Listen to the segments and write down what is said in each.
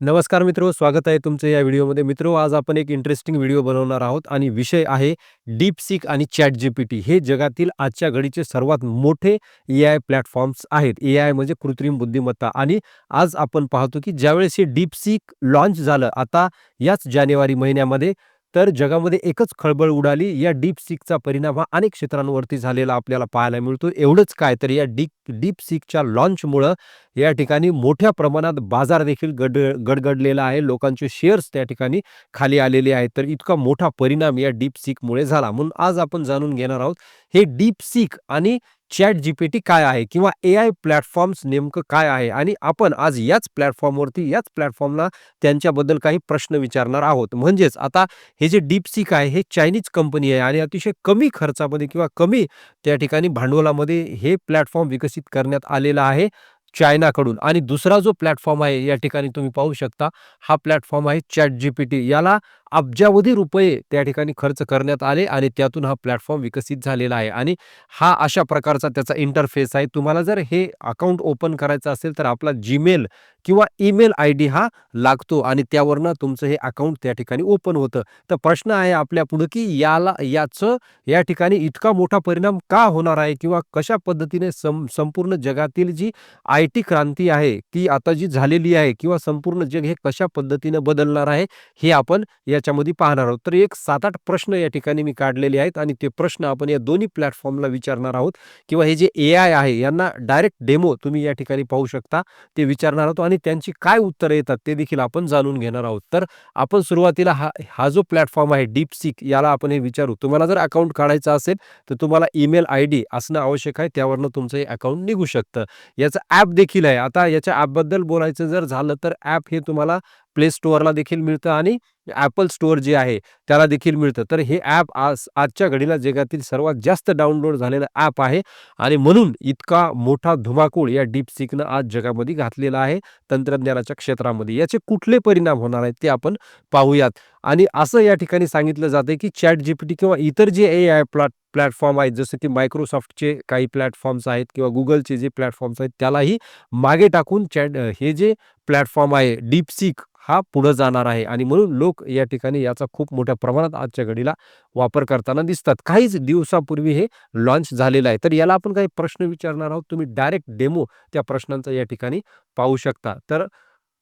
नमस्कार मित्रो, स्वागत आहे तुमचं या व्हिडिओमध्ये. मित्रो, आज आपण एक इंटरेस्टिंग व्हिडिओ बनवणार आहोत आणि विषय आहे डीप सिक आणि चॅट जीपीटी हे जगातील आजच्या घडीचे सर्वात मोठे ए आय प्लॅटफॉर्म्स आहेत. ए आय म्हणजे कृत्रिम बुद्धिमत्ता आणि आज आपण पाहतो की ज्यावेळेस हे DeepSeek लॉन्च झालं, आता याच जानेवारी महिन्यामध्ये, तर जगामध्ये एकच खळबळ उडाली. या डीप सिकचा परिणाम हा अनेक क्षेत्रांवरती झालेला आपल्याला पाहायला मिळतो. एवढंच काय, तर या डीप सिकच्या लॉन्चमुळं या ठिकाणी मोठ्या प्रमाणात बाजार देखील गड गडगडलेला आहे. लोकांचे शेअर्स त्या ठिकाणी खाली आलेले आहेत. तर इतका मोठा परिणाम या डीप सिकमुळे झाला. म्हणून आज आपण जाणून घेणार आहोत, हे डीप सिक आणि चॅट जीपीटी काय आहे किंवा ए आय प्लॅटफॉर्म्स नेमकं काय आहे आणि आपण आज याच प्लॅटफॉर्मवरती, याच प्लॅटफॉर्मला त्यांच्याबद्दल काही प्रश्न विचारणार आहोत. म्हणजेच आता हे जे डीपसिक आहे, हे चायनीज कंपनी आहे आणि अतिशय कमी खर्चामध्ये किंवा कमी त्या ठिकाणी भांडवलामध्ये हे प्लॅटफॉर्म विकसित करण्यात आलेला आहे चायनाकडून. आणि दुसरा जो प्लॅटफॉर्म आहे, या ठिकाणी तुम्ही पाहू शकता, हा प्लॅटफॉर्म आहे चॅट जीपीटी याला अब्जावधी रुपये त्या ठिकाणी खर्च करण्यात आले आणि त्यातून हा प्लॅटफॉर्म विकसित झालेला आहे आणि हा अशा प्रकारचा त्याचा इंटरफेस आहे. तुम्हाला जर हे अकाउंट ओपन करायचं असेल, तर आपला जीमेल किंवा ईमेल आय डी हा लागतो आणि त्यावरनं तुमचं हे अकाउंट त्या ठिकाणी ओपन होतं. तर प्रश्न आहे आपल्या पुढं की याला याचं या ठिकाणी इतका मोठा परिणाम का होणार आहे किंवा कशा पद्धतीने सं संपूर्ण जगातील जी आय टी क्रांती आहे, ती आता जी झालेली आहे किंवा संपूर्ण जग हे कशा पद्धतीनं बदलणार आहे, हे आपण याच्यामध्ये पाहणार आहोत. तर एक 7-8 प्रश्न या ठिकाणी मी काढलेले आहेत आणि ते प्रश्न आपण या दोन्ही प्लॅटफॉर्मला विचारणार आहोत किंवा हे जे ए आय आहे, यांना डायरेक्ट डेमो तुम्ही या ठिकाणी पाहू शकता, ते विचारणार आहोत आणि त्यांची काय उत्तरं येतात, ते देखील आपण जाणून घेणार आहोत. तर आपण सुरुवातीला हा हा जो प्लॅटफॉर्म आहे डीप सिक याला आपण हे विचारू. तुम्हाला जर अकाउंट काढायचं असेल, तर तुम्हाला ईमेल आय डी असणं आवश्यक आहे. त्यावरनं तुमचं हे अकाउंट निघू शकतं. याचं ॲप देखील आहे. आता याच्या ॲपबद्दल बोलायचं जर झालं, तर ॲप हे तुम्हाला प्ले स्टोअरला देखील मिळतं आणि ॲपल स्टोअर जे आहे, त्याला देखील मिळतं. तर हे ॲप आज आजच्या घडीला जगातील सर्वात जास्त डाउनलोड झालेलं ॲप आहे आणि म्हणून इतका मोठा धुमाकूळ या DeepSeekनं आज जगामध्ये घातलेला आहे, तंत्रज्ञानाच्या क्षेत्रामध्ये. याचे कुठले परिणाम होणार आहेत, ते आपण पाहूयात आणि असं या ठिकाणी सांगितलं जातंय, की चॅट जीपीटी किंवा इतर जे ए आय प्लॅट प्लॅटफॉर्म आहेत, जसं की मायक्रोसॉफ्टचे काही प्लॅटफॉर्म्स आहेत किंवा गुगलचे जे प्लॅटफॉर्म्स आहेत, त्यालाही मागे टाकून चॅट हे जे प्लॅटफॉर्म आहे DeepSeek, हा पुढं जाणार आहे आणि म्हणून लोक या ठिकाणी याचा खूप मोठ्या प्रमाणात आजच्या घडीला वापर करताना दिसतात. काहीच दिवसापूर्वी हे लॉन्च झालेलं आहे. तर याला आपण काही प्रश्न विचारणार आहोत. तुम्ही डायरेक्ट डेमो त्या प्रश्नांचा या ठिकाणी पाहू शकता. तर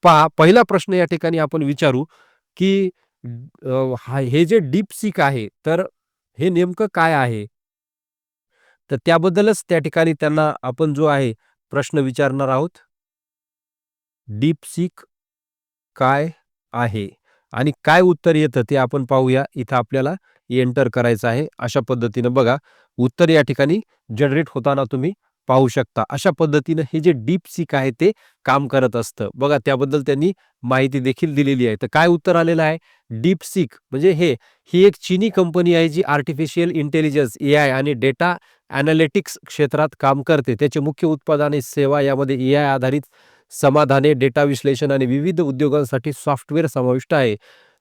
पहा, पहिला प्रश्न या ठिकाणी आपण विचारू, की हे जे DeepSeek आहे, तर हे नेमकं काय आहे? तर त्याबद्दलच त्या ठिकाणी त्यांना आपण जो आहे प्रश्न विचारणार आहोत. DeepSeek काय आहे? आणि काय उत्तर येतं ते आपण पाहूया. इथं आपल्याला एंटर करायचं आहे. अशा पद्धतीनं बघा, उत्तर या ठिकाणी जनरेट होताना तुम्ही पाहू शकता. अशा पद्धतीनं हे जे डीप सीक आहे, ते काम करत असतं. बघा, त्याबद्दल त्यांनी माहिती देखील दिलेली आहे. तर काय उत्तर आलेलं आहे? डीप सीक म्हणजे हे ही एक चीनी कंपनी आहे, जी आर्टिफिशियल इंटेलिजन्स, ए आय आणि डेटा एनालिटिक्स क्षेत्रात काम करते. त्याचे मुख्य उत्पादन आणि सेवा यामध्ये ए आय आधारित समाधाने, डेटा विश्लेषण आणि विविध उद्योगांसाठी सॉफ्टवेअर समाविष्ट आहे.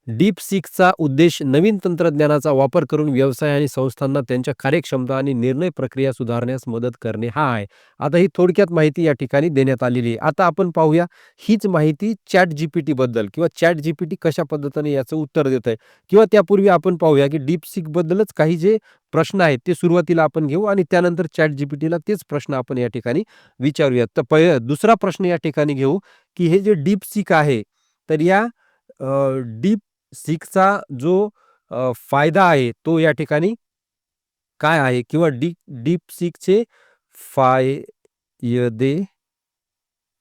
डीप सिक्सचा उद्देश नवीन तंत्रज्ञानाचा वापर करून व्यवसाय आणि संस्थांना त्यांच्या कार्यक्षमता आणि निर्णय प्रक्रिया सुधारण्यास मदत करणे हा आहे. आता ही थोडक्यात माहिती या ठिकाणी देण्यात आलेली आहे. आता आपण पाहूया हीच माहिती ChatGPT बद्दल किंवा चॅट जीपीटी कशा पद्धतीने याचं उत्तर देतंय किंवा त्यापूर्वी आपण पाहूया, की डीप सिकबद्दलच काही जे प्रश्न आहेत, ते सुरुवातीला आपण घेऊ आणि त्यानंतर चॅट जीपीटीला तेच प्रश्न आपण या ठिकाणी विचारूयात. तर पहि दुसरा प्रश्न या ठिकाणी घेऊ, की हे जे डीप सिक आहे, तर या डीप सिकचा जो फायदा आहे, तो या ठिकाणी काय आहे? किंवा डीप सिकचे फायदे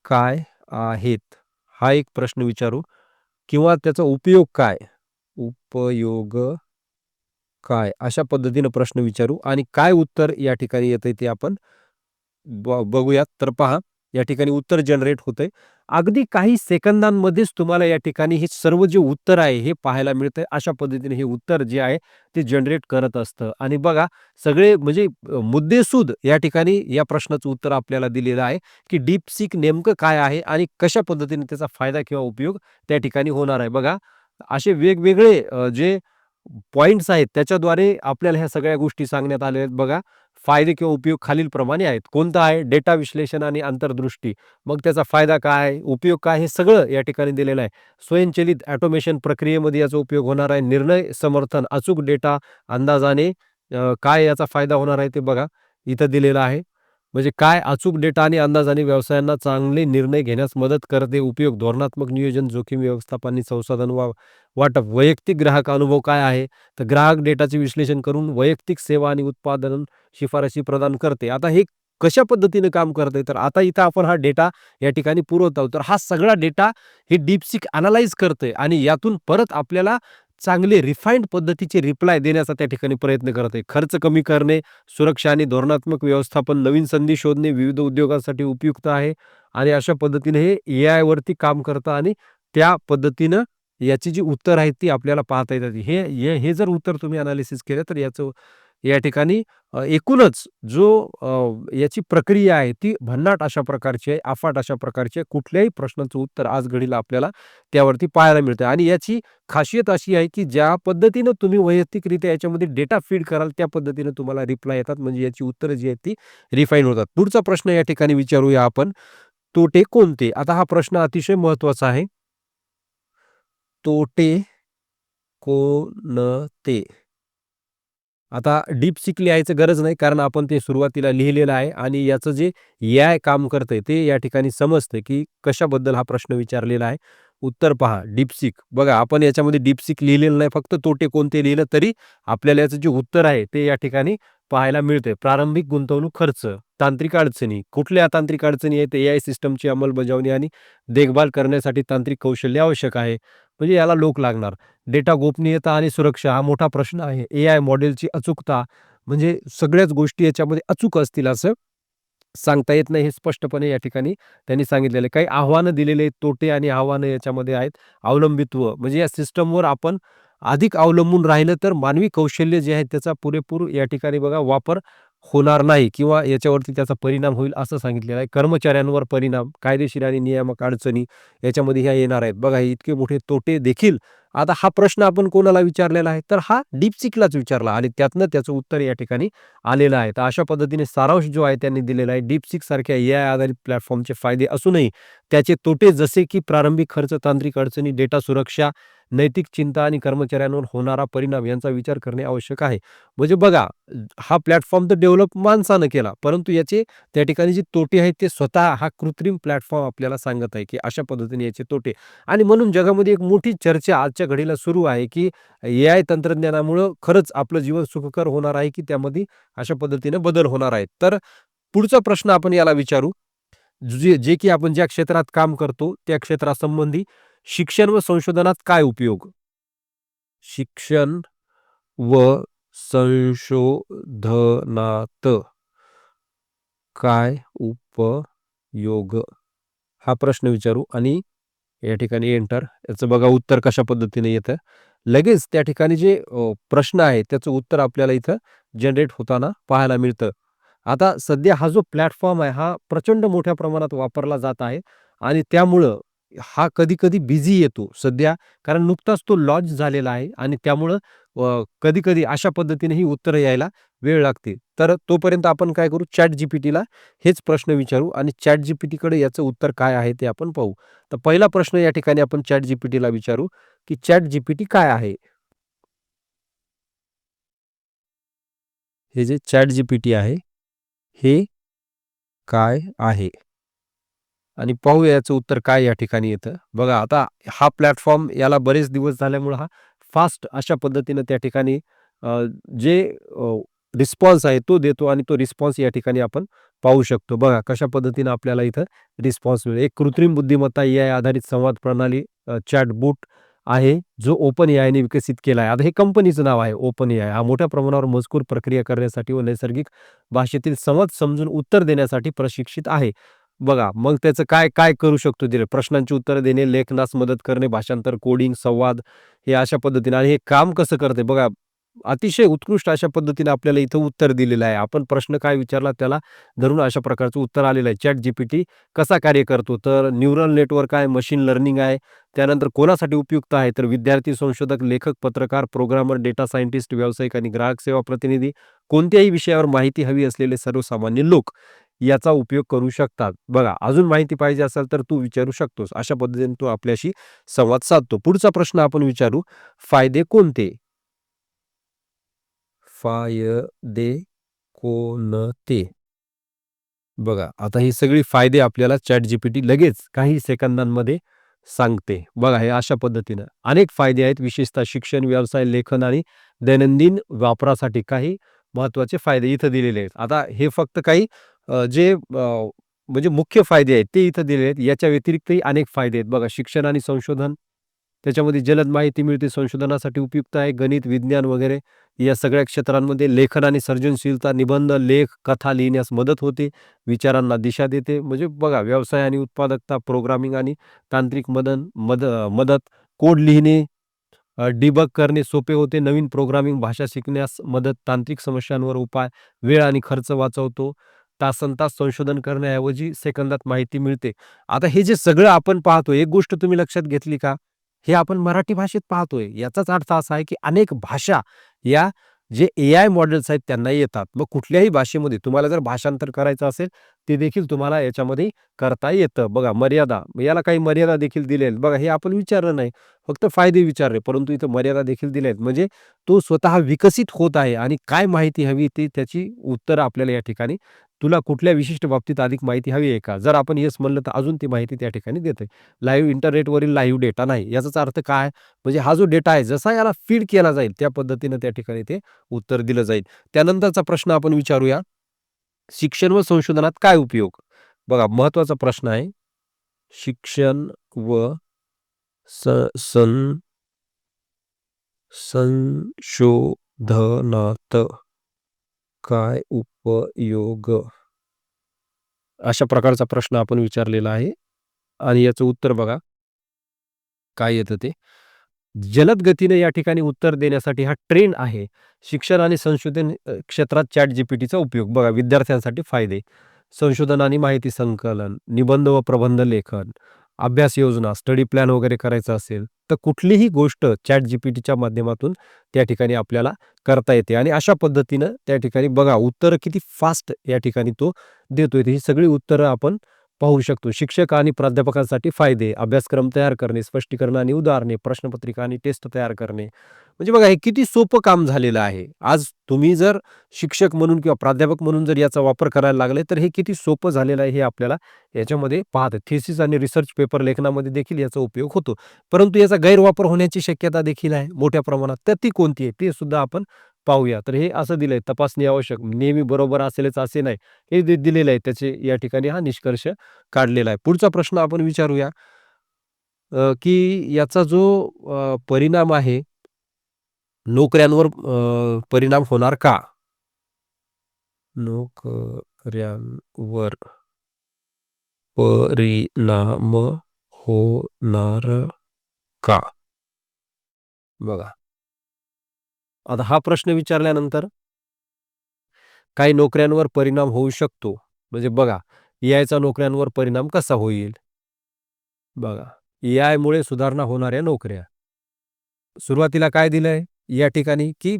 काय आहेत? हा एक प्रश्न विचारू किंवा त्याचा उपयोग काय? उपयोग काय? अशा पद्धतीनं प्रश्न विचारू आणि काय उत्तर या ठिकाणी येतंय ते आपण ब बघूयात. तर पहा, या ठिकाणी उत्तर जनरेट होतंय. अगदी काही सेकंदांमध्येच तुम्हाला या ठिकाणी हे सर्व जे उत्तर आहे, हे पाहायला मिळतंय. अशा पद्धतीने हे उत्तर जे आहे, ते जनरेट करत असतं आणि बघा, सगळे म्हणजे मुद्देसूद या ठिकाणी या प्रश्नाचं उत्तर आपल्याला दिलेलं आहे, की डीप सीक नेमकं काय आहे आणि कशा पद्धतीने त्याचा फायदा किंवा उपयोग त्या ठिकाणी होणार आहे. बघा, असे वेगवेगळे जे पॉइंट्स आहेत, त्याच्याद्वारे आपल्याला ह्या सगळ्या गोष्टी सांगण्यात आलेल्या आहेत. बघा, फायदे किंवा उपयोग खालीलप्रमाणे आहेत. कोणता आहे? डेटा विश्लेषण आणि आंतरदृष्टी. मग त्याचा फायदा काय? आहे उपयोग काय? हे सगळं या ठिकाणी दिलेलं आहे. स्वयंचलित ॲटोमेशन प्रक्रियेमध्ये याचा उपयोग होणार आहे. निर्णय समर्थन अचूक डेटा अंदाजाने काय याचा फायदा होणार आहे ते बघा. इथं दिलेलं आहे. म्हणजे काय अचूक डेटा आणि अंदाज आणि व्यवसायांना चांगले निर्णय घेण्यास मदत करते उपयोग धोरणात्मक नियोजन जोखीम व्यवस्थापन आणि संसाधन वा वाटप वैयक्तिक ग्राहक अनुभव काय आहे? तर ग्राहक डेटाचे विश्लेषण करून वैयक्तिक सेवा आणि उत्पादन शिफारशी प्रदान करते. आता हे कशा पद्धतीने काम करते तर आता इथं आपण हा डेटा या ठिकाणी पुरवत आहोत. तर हा सगळा डेटा हे डीपसिक अनालाइज करते आणि यातून परत आपल्याला चांगले रिफाईंड पद्धतीचे रिप्लाय देण्याचा त्या ठिकाणी प्रयत्न करत आहे. खर्च कमी करणे सुरक्षा आणि धोरणात्मक व्यवस्थापन नवीन संधी शोधणे विविध उद्योगांसाठी उपयुक्त आहे आणि अशा पद्धतीने हे ए आयवरती काम करतं आणि त्या पद्धतीनं याची जी उत्तर आहेत ती आपल्याला पाहता येतात. हे हे हे जर उत्तर तुम्ही अनालिसिस केलं तर याचं या ठिकाणी एकूणच जो याची प्रक्रिया आहे ती भन्नाट अशा प्रकारची आहे अफाट अशा प्रकारची आहे. कुठल्याही प्रश्नाचं उत्तर आज घडीला आपल्याला त्यावरती पाहायला मिळतं आणि याची खासियत अशी आहे की ज्या पद्धतीनं तुम्ही वैयक्तिकरित्या याच्यामध्ये डेटा फीड कराल त्या पद्धतीनं तुम्हाला रिप्लाय येतात. म्हणजे याची उत्तरं जी आहेत ती रिफाईन होतात. पुढचा प्रश्न या ठिकाणी विचारूया आपण. तोटे कोणते? आता हा प्रश्न अतिशय महत्त्वाचा आहे. तोटे कोणते? आता डीपसिक लिहायचं गरज नाही कारण आपण ते सुरुवातीला लिहिलेलं आहे आणि याचं जे याय काम करतंय ते या ठिकाणी समजतं की कशाबद्दल हा प्रश्न विचारलेला आहे. उत्तर पहा डीपसिक बघा आपण याच्यामध्ये डीपसिक लिहिलेलं नाही फक्त तोटे कोणते लिहिलं तरी आपल्याला याचं जे उत्तर आहे ते या ठिकाणी पाहायला मिळते प्रारंभिक गुंतवणूक खर्च तांत्रिक अडचणी कुठल्या तांत्रिक अडचणी आहेत ए आय सिस्टमची अंमलबजावणी आणि देखभाल करण्यासाठी तांत्रिक कौशल्य आवश्यक आहे. म्हणजे याला लोक लागणार. डेटा गोपनीयता आणि सुरक्षा हा मोठा प्रश्न आहे. ए आय मॉडेलची अचूकता म्हणजे सगळ्याच गोष्टी याच्यामध्ये अचूक असतील असं सांगता येत नाही हे स्पष्टपणे या ठिकाणी त्यांनी सांगितलेलं आहे. काही आव्हानं दिलेले तोटे आणि आव्हानं याच्यामध्ये आहेत. अवलंबित्व म्हणजे या सिस्टमवर आपण अधिक अवलंबून राहिलं तर मानवी कौशल्य जे आहे त्याचा पुरेपूर या ठिकाणी बघा वापर होणार नाही किंवा याच्यावरती त्याचा परिणाम होईल असं सांगितलेलं आहे. कर्मचाऱ्यांवर परिणाम कायदेशीर आणि नियामक अडचणी याच्यामध्ये ह्या येणार आहेत. बघा हे इतके मोठे तोटे देखील. आता हा प्रश्न आपण कोणाला विचारलेला आहे? तर हा डीपसिकलाच विचारला आणि त्यातनं त्याचं उत्तर या ठिकाणी आलेलं आहे. तर अशा पद्धतीने सारांश जो आहे त्यांनी दिलेला आहे. डीपसिक सारख्या ए आय आधारित प्लॅटफॉर्मचे फायदे असूनही त्याचे तोटे जसे की प्रारंभिक खर्च तांत्रिक अडचणी डेटा सुरक्षा नैतिक चिंता आणि कर्मचाऱ्यांवर होणारा परिणाम यांचा विचार करणे आवश्यक आहे. म्हणजे बघा हा प्लॅटफॉर्म तर डेव्हलप माणसानं केला परंतु याचे त्या ठिकाणी जे तोटे आहेत ते स्वतः हा कृत्रिम प्लॅटफॉर्म आपल्याला सांगत आहे की अशा पद्धतीने याचे तोटे. आणि म्हणून जगामध्ये एक मोठी चर्चा आजच्या घडीला सुरू आहे की ए आय तंत्रज्ञानामुळं खरंच आपलं जीवन सुखकर होणार आहे की त्यामध्ये अशा पद्धतीने बदल होणार आहेत. तर पुढचा प्रश्न आपण याला विचारू. जे जे की आपण ज्या क्षेत्रात काम करतो त्या क्षेत्रासंबंधी शिक्षण व संशोधनात काय उपयोग? शिक्षण व संशोधनात काय उपयोग? हा प्रश्न विचारू आणि या ठिकाणी एंटर याचं बघा उत्तर कशा पद्धतीने येतं. लगेच त्या ठिकाणी जे प्रश्न आहे त्याचं उत्तर आपल्याला इथं जनरेट होताना पाहायला मिळतं. आता सध्या हा जो प्लॅटफॉर्म आहे हा प्रचंड मोठ्या प्रमाणात वापरला जात आहे आणि त्यामुळं हा कधी कधी बिझी येतो सध्या. कारण नुकताच तो लॉन्च झालेला आहे आणि त्यामुळं कधी कधी अशा पद्धतीने ही उत्तरं यायला वेळ लागते. तर तोपर्यंत आपण काय करू? चॅट जीपीटीला हेच प्रश्न विचारू आणि चॅट जीपीटीकडे याचं उत्तर काय आहे ते आपण पाहू. तर पहिला प्रश्न या ठिकाणी आपण चॅट जीपीटीला विचारू की चॅट जीपीटी काय आहे? हे जे चॅट जीपीटी आहे हे काय आहे? आणि पाहूया याचं उत्तर काय या ठिकाणी येतं. बघा आता हा प्लॅटफॉर्म याला बरेच दिवस झाल्यामुळं हा फास्ट अशा पद्धतीनं त्या ठिकाणी जे रिस्पॉन्स आहे तो देतो आणि तो रिस्पॉन्स या ठिकाणी आपण पाहू शकतो. बघा कशा पद्धतीनं आपल्याला इथं रिस्पॉन्स मिळेल. एक कृत्रिम बुद्धिमत्ता ए आय आधारित संवाद प्रणाली चॅट बूट आहे जो ओपन ए आयने विकसित केला आहे आता हे कंपनीचं नाव आहे ओपन ए आय हा मोठ्या प्रमाणावर मजकूर प्रक्रिया करण्यासाठी व नैसर्गिक भाषेतील संवाद समजून उत्तर देण्यासाठी प्रशिक्षित आहे. बघा मग त्याचं काय काय करू शकतो दिले प्रश्नांची उत्तरं देणे लेखनास मदत करणे भाषांतर कोडिंग संवाद हे अशा पद्धतीने आणि हे काम कसं करते बघा अतिशय उत्कृष्ट अशा पद्धतीने आपल्याला इथं उत्तर दिलेलं आहे. आपण प्रश्न काय विचारला त्याला धरून अशा प्रकारचं उत्तर आलेलं आहे. जीपीटी कसा कार्य करतो? तर न्यूरल नेटवर्क आहे, मशीन लर्निंग आहे. त्यानंतर कोणासाठी उपयुक्त आहे? तर विद्यार्थी, संशोधक, लेखक, पत्रकार, प्रोग्रामर, डेटा सायंटिस्ट, व्यावसायिक आणि ग्राहक सेवा प्रतिनिधी कोणत्याही विषयावर माहिती हवी असलेले सर्वसामान्य लोक याचा उपयोग करू शकतात. बघा अजून माहिती पाहिजे असेल तर तू विचारू शकतोस. अशा पद्धतीने तू आपल्याशी संवाद साधतो. पुढचा प्रश्न आपण विचारू, फायदे कोणते? फायदे कोणते? बघा आता ही सगळी फायदे आपल्याला ChatGPT लगेच काही सेकंदांमध्ये सांगते. बघा हे अशा पद्धतीनं अनेक फायदे आहेत विशेषतः शिक्षण, व्यवसाय, लेखन आणि दैनंदिन वापरासाठी काही महत्त्वाचे फायदे इथं दिलेले आहेत. आता हे फक्त काही जे म्हणजे मुख्य फायदे आहेत ते इथं दिले आहेत. याच्या व्यतिरिक्तही अनेक फायदे आहेत. बघा शिक्षण आणि संशोधन त्याच्यामध्ये जलद माहिती मिळते, संशोधनासाठी उपयुक्त आहे. गणित, विज्ञान वगैरे या सगळ्या क्षेत्रांमध्ये लेखन आणि सर्जनशीलता, निबंध, लेख, कथा लिहिण्यास मदत होते. विचारांना दिशा देते. म्हणजे बघा व्यवसाय आणि उत्पादकता, प्रोग्रामिंग आणि तांत्रिक मदन मद मदत, कोड लिहिणे, डिबक डिबग करणे सोपे होते. नवीन प्रोग्रामिंग भाषा शिकण्यास मदत, तांत्रिक समस्यांवर उपाय, वेळ आणि खर्च वाचवतो. तासनतास संशोधन करण्याऐवजी सेकंदात माहिती मिळते. आता हे जे सगळं आपण पाहतोय, एक गोष्ट तुम्ही लक्षात घेतली का? हे आपण मराठी भाषेत पाहतोय. याचाच अर्थ असा आहे की अनेक भाषा या जे ए आय मॉडेल्स आहेत त्यांना येतात. मग कुठल्याही भाषेमध्ये तुम्हाला जर भाषांतर करायचं असेल, ते देखील तुम्हाला याच्यामध्ये करता येतं. बघा मर्यादा, याला काही मर्यादा देखील दिल्या आहेत. बघा हे आपण विचारलं नाही. फक्त फायदे विचारले, परंतु इथं मर्यादा देखील दिल्या आहेत. म्हणजे तो स्वतः विकसित होत आहे आणि काय माहिती हवी ती त्याची उत्तरं आपल्याला या ठिकाणी तुला कुठल्या विशिष्ट बाबतीत अधिक माहिती हवी आहे का? जर आपण येस म्हणलं तर अजून ती माहिती त्या ठिकाणी देते. लाईव्ह इंटरनेटवरील लाईव्ह डेटा नाही. याचाच अर्थ काय? म्हणजे हा जो डेटा आहे जसा याला फीड केला जाईल त्या पद्धतीनं त्या ठिकाणी ते उत्तर दिलं जाईल. त्यानंतरचा प्रश्न आपण विचारूया. शिक्षण व संशोधनात काय उपयोग? बघा महत्त्वाचा प्रश्न आहे. शिक्षण व स सन संशोधनात काय उप उपयोग? अशा प्रकारचा प्रश्न आपण विचारलेला आहे आणि याचं उत्तर बघा. काय येतं ते? जलद गतीने या ठिकाणी उत्तर देण्यासाठी हा ट्रेंड आहे. शिक्षण आणि संशोधन क्षेत्रात चॅट जीपीटीचा उपयोग. बघा विद्यार्थ्यांसाठी फायदे. संशोधन आणि माहिती संकलन, निबंध व प्रबंध लेखन, अभ्यास योजना, स्टडी प्लॅन वगैरे करायचा असेल, तर कुठलीही गोष्ट चॅट जीपीटीच्या माध्यमातून त्या ठिकाणी आपल्याला करता येते आणि अशा पद्धतीनं त्या ठिकाणी बघा उत्तरं किती फास्ट या ठिकाणी तो देतोय. ही सगळी उत्तरं आपण पाहू शकतो. शिक्षक आणि प्राध्यापकांसाठी फायदे, अभ्यासक्रम तयार करणे, स्पष्टीकरण आणि उदाहरणे, प्रश्नपत्रिका आणि टेस्ट तयार करणे. म्हणजे बघा हे किती सोपं काम झालेलं आहे. आज तुम्ही जर शिक्षक म्हणून किंवा प्राध्यापक म्हणून जर याचा वापर करायला लागले, तर हे किती सोपं झालेलं आहे हे आपल्याला याच्यामध्ये पाहतं थेसिस आणि रिसर्च पेपर लेखनामध्ये देखील याचा उपयोग होतो. परंतु याचा गैरवापर होण्याची शक्यता देखील आहे मोठ्या प्रमाणात. तर ती कोणती आहे? ते सुद्धा आपण पाहूया. तर हे असं दिलंय तपासणी आवश्यक. नेहमी बरोबर असेलच असे नाही. हे दि दिलेलं आहे. त्याचे या ठिकाणी हा निष्कर्ष काढलेला आहे. पुढचा प्रश्न आपण विचारूया. की याचा जो परिणाम आहे नोकऱ्यांवर परिणाम होणार का? नोकऱ्यांवर परिणाम होणार का? बघा. आता हा प्रश्न विचारल्यानंतर काही नोकऱ्यांवर परिणाम होऊ शकतो. म्हणजे बघा एआयचा नोकऱ्यांवर परिणाम कसा होईल? बघा एआयमुळे सुधारणा होणाऱ्या नोकऱ्या. सुरुवातीला काय दिलंय या ठिकाणी की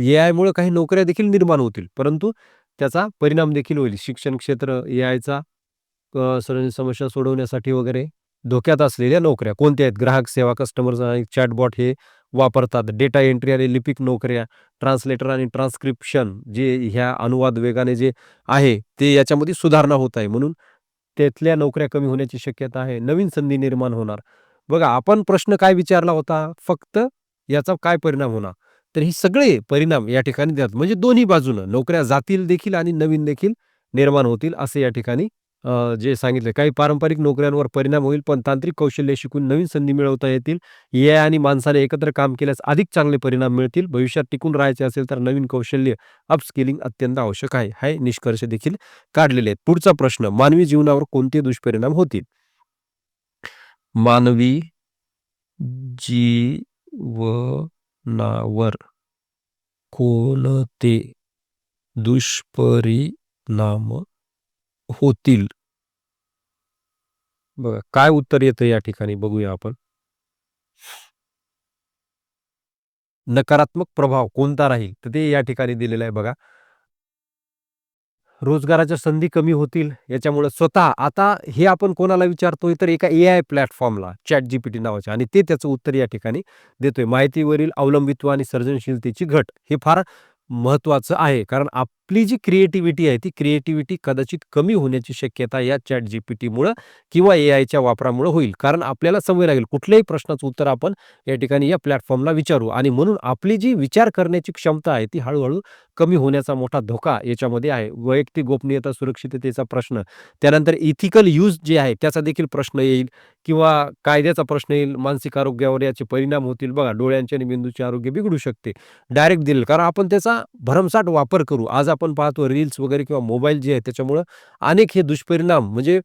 ए आयमुळे काही नोकऱ्या देखील निर्माण होतील. परंतु त्याचा परिणाम देखील होईल. शिक्षण क्षेत्र ए आयचा समस्या सोडवण्यासाठी वगैरे धोक्यात असलेल्या नोकऱ्या कोणत्या आहेत? ग्राहक सेवा, कस्टमर आणि चॅटबॉट हे वापरतात. डेटा एंट्री आणि लिपिक नोकऱ्या, ट्रान्सलेटर आणि ट्रान्स्क्रिप्शन जे ह्या अनुवाद वेगाने जे आहे ते याच्यामध्ये सुधारणा होत आहे. म्हणून त्यातल्या नोकऱ्या कमी होण्याची शक्यता आहे. नवीन संधी निर्माण होणार. बघा आपण प्रश्न काय विचारला होता? फक्त याचा काय परिणाम होणार? तर हे सगळे परिणाम या ठिकाणी देतात. म्हणजे दोन्ही बाजूनं नोकऱ्या जातील देखील आणि नवीन देखील निर्माण होतील असे या ठिकाणी जे सांगितले. काही पारंपरिक नोकऱ्यांवर परिणाम होईल, पण तांत्रिक कौशल्य शिकून नवीन संधी मिळवता येतील. एआय आणि माणसाने एकत्र काम केल्यास अधिक चांगले परिणाम मिळतील. भविष्यात टिकून राहायचे असेल तर नवीन कौशल्य अपस्किलिंग अत्यंत आवश्यक आहे. हे निष्कर्ष देखील काढलेले आहेत. पुढचा प्रश्न मानवी जीवनावर कोणते दुष्परिणाम होतील? मानवी जी जीवनावर कोणते दुष्परिणाम होतील? बघा काय उत्तर येतं या ठिकाणी बघूया आपण. नकारात्मक प्रभाव कोणता राहील? तर ते या ठिकाणी दिलेलं आहे बघा. रोजगाराच्या संधी कमी होतील याच्यामुळे स्वतः आता हे आपण कोणाला विचारतोय तर एका ए आय प्लॅटफॉर्मला चॅट जीपीटी नावाच्या आणि ते त्याचं उत्तर या ठिकाणी देतोय. माहितीवरील अवलंबित्व आणि सर्जनशीलतेची घट हे फार महत्त्वाचं आहे. कारण आप आपली जी क्रिएटिव्हिटी आहे ती क्रिएटिव्हिटी कदाचित कमी होण्याची शक्यता या चॅट जी पी टीमुळं किंवा ए आयच्या वापरामुळं होईल. कारण आपल्याला सवय लागेल. कुठल्याही प्रश्नाचं उत्तर आपण या ठिकाणी या प्लॅटफॉर्मला विचारू. आणि म्हणून आपली जी विचार करण्याची क्षमता आहे ती हळूहळू कमी होण्याचा मोठा धोका याच्यामध्ये आहे. वैयक्तिक गोपनीयता सुरक्षिततेचा प्रश्न त्यानंतर इथिकल यूज जे आहे त्याचा देखील प्रश्न येईल किंवा कायद्याचा प्रश्न येईल. मानसिक आरोग्यावर याचे परिणाम होतील. बघा डोळ्यांचे आणि मेंदूचे आरोग्य बिघडू शकते. डायरेक्ट दिलेल. कारण आपण त्याचा भरमसाठ वापर करू. आज आपण पाहतो रील्स वगैरे किंवा मोबाईल जे आहे त्याच्यामुळं अनेक हे दुष्परिणाम म्हणजे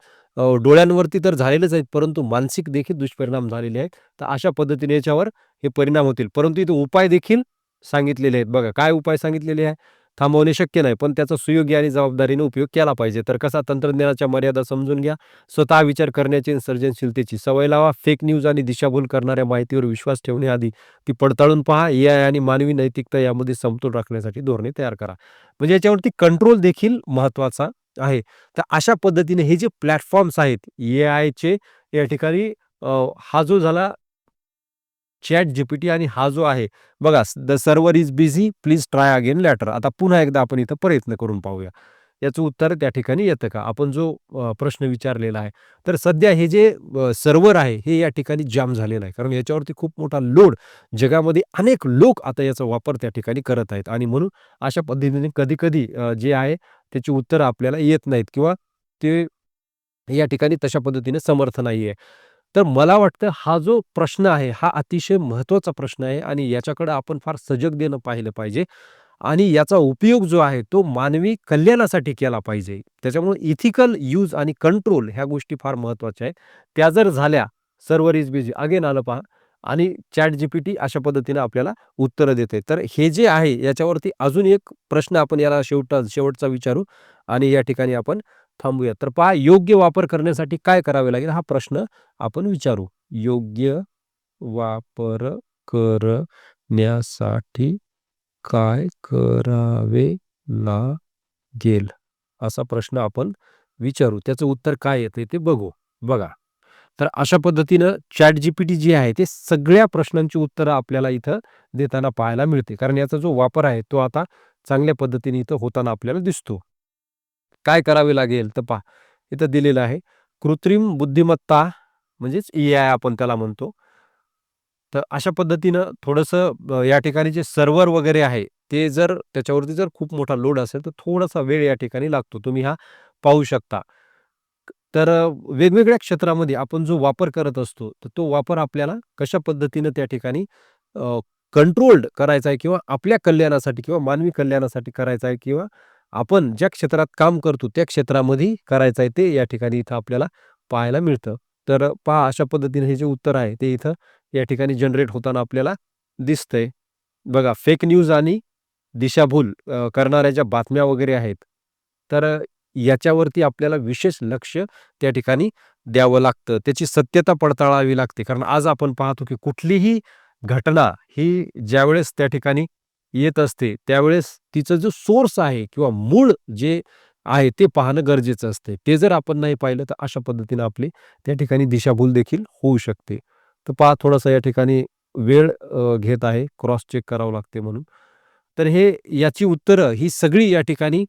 डोळ्यांवरती तर झालेलेच आहेत परंतु मानसिक देखील दुष्परिणाम झालेले आहेत. तर अशा पद्धतीने याच्यावर हे परिणाम होतील. परंतु इथे उपाय देखील सांगितलेले आहेत. बघा काय उपाय सांगितलेले आहे? थांबवणे शक्य नाही पण त्याचा सुयोग्य आणि जबाबदारीने उपयोग केला पाहिजे. तर कसा तंत्रज्ञानाच्या मर्यादा समजून घ्या. स्वतः विचार करण्याची सर्जनशीलतेची सवय लावा. फेक न्यूज आणि दिशाभूल करणाऱ्या माहितीवर विश्वास ठेवण्याआधी ती पडताळून पहा. ए आय आणि मानवी नैतिकता यामध्ये समतोल राखण्यासाठी धोरणे तयार करा. म्हणजे याच्यावरती कंट्रोल देखील महत्त्वाचा आहे. तर अशा पद्धतीने हे जे प्लॅटफॉर्म्स आहेत ए आयचे या ठिकाणी हा जो झाला चॅट जीपीटी आणि हा जो आहे बघा the server is busy please try again later. आता पुन्हा एकदा आपण इथं प्रयत्न करून पाहूया. याचं उत्तर त्या ठिकाणी येतं का? आपण जो प्रश्न विचारलेला आहे तर सध्या हे जे सर्व्हर आहे हे या ठिकाणी जाम झालेलं आहे. कारण याच्यावरती खूप मोठा लोड जगामध्ये अनेक लोक आता याचा वापर त्या ठिकाणी करत आहेत. आणि म्हणून अशा पद्धतीने कधी कधी जे आहे त्याची उत्तरं आपल्याला येत नाहीत किंवा ते या ठिकाणी तशा पद्धतीने समर्थ नाही आहे तर मला वाटतं हा जो प्रश्न आहे हा अतिशय महत्त्वाचा प्रश्न आहे आणि याच्याकडं आपण फार सजग देणं पाहिलं पाहिजे आणि याचा उपयोग जो आहे तो मानवी कल्याणासाठी केला पाहिजे. त्याच्यामुळे इथिकल यूज आणि कंट्रोल ह्या गोष्टी फार महत्त्वाच्या आहेत. त्या जर झाल्या सर्वर इज बिझी अगेन आलं पहा आणि चॅट जी पी टी अशा पद्धतीने आपल्याला उत्तरं देते तर हे जे आहे याच्यावरती अजून एक प्रश्न आपण याला शेवटा शेवटचा विचारू आणि या ठिकाणी आपण थांबूया तर पहा योग्य वापर करण्यासाठी काय करावे लागेल? हा प्रश्न आपण विचारू. योग्य वापर करण्यासाठी काय करावे लागेल? असा प्रश्न आपण विचारू. त्याचं उत्तर काय येतं ते बघू. बघा. तर अशा पद्धतीनं चॅट जीपीटी जी आहे ते सगळ्या प्रश्नांची उत्तरं आपल्याला इथं देताना पाहायला मिळते. कारण याचा जो वापर आहे तो आता चांगल्या पद्धतीने इथं होताना आपल्याला दिसतो. काय करावे लागेल तर पहा इथं दिलेलं आहे. कृत्रिम बुद्धिमत्ता म्हणजेच ए आय आपण त्याला म्हणतो. तर अशा पद्धतीनं थोडंसं या ठिकाणी जे सर्व्हर वगैरे आहे ते जर त्याच्यावरती जर खूप मोठा लोड असेल तर थोडासा वेळ या ठिकाणी लागतो. तुम्ही हा पाहू शकता. तर वेगवेगळ्या क्षेत्रामध्ये आपण जो वापर करत असतो तर तो वापर आपल्याला कशा पद्धतीनं त्या ठिकाणी कंट्रोल्ड करायचा आहे किंवा आपल्या कल्याणासाठी किंवा मानवी कल्याणासाठी करायचा आहे किंवा आपण ज्या क्षेत्रात काम करतो त्या क्षेत्रामध्ये करायचं आहे ते या ठिकाणी इथं आपल्याला पाहायला मिळतं. तर पहा अशा पद्धतीने हे जे उत्तर आहे ते इथं या ठिकाणी जनरेट होताना आपल्याला दिसतंय. बघा फेक न्यूज आणि दिशाभूल करणाऱ्या ज्या बातम्या वगैरे आहेत तर याच्यावरती आपल्याला विशेष लक्ष त्या ठिकाणी द्यावं लागतं. त्याची सत्यता पडताळावी लागते. कारण आज आपण पाहतो की कुठलीही घटना ही ज्यावेळेस त्या ठिकाणी येत असते त्यावेळेस तिचं जो सोर्स आहे किंवा मूळ जे आहे ते पाहणं गरजेचं असते. ते जर आपण नाही पाहिलं तर अशा पद्धतीनं आपली त्या ठिकाणी दिशाभूल देखील होऊ शकते. तर पहा थोडासा या ठिकाणी वेळ घेत आहे. क्रॉस चेक करावं लागते म्हणून. तर हे याची उत्तरं ही सगळी या ठिकाणी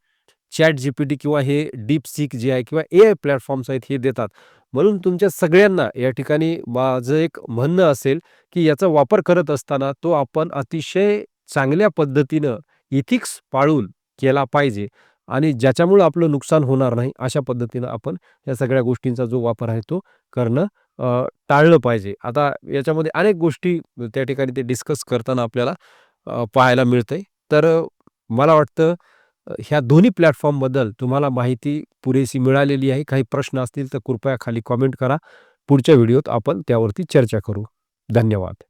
चॅट जी पी टी किंवा हे डीप सीक जे आहे किंवा ए आय प्लॅटफॉर्म्स आहेत हे देतात. म्हणून तुमच्या सगळ्यांना या ठिकाणी माझं एक म्हणणं असेल की याचा वापर करत असताना तो आपण अतिशय चांगल्या पद्धतीनं इथिक्स पाळून केला पाहिजे आणि ज्याच्यामुळं आपलं नुकसान होणार नाही अशा पद्धतीनं आपण या सगळ्या गोष्टींचा जो वापर आहे तो करणं टाळलं पाहिजे. आता याच्यामध्ये अनेक गोष्टी त्या ठिकाणी ते डिस्कस करताना आपल्याला पाहायला मिळतंय. तर मला वाटतं ह्या दोन्ही प्लॅटफॉर्मबद्दल तुम्हाला माहिती पुरेशी मिळालेली आहे. काही प्रश्न असतील तर कृपया खाली कॉमेंट करा. पुढच्या व्हिडिओत आपण त्यावरती चर्चा करू. धन्यवाद.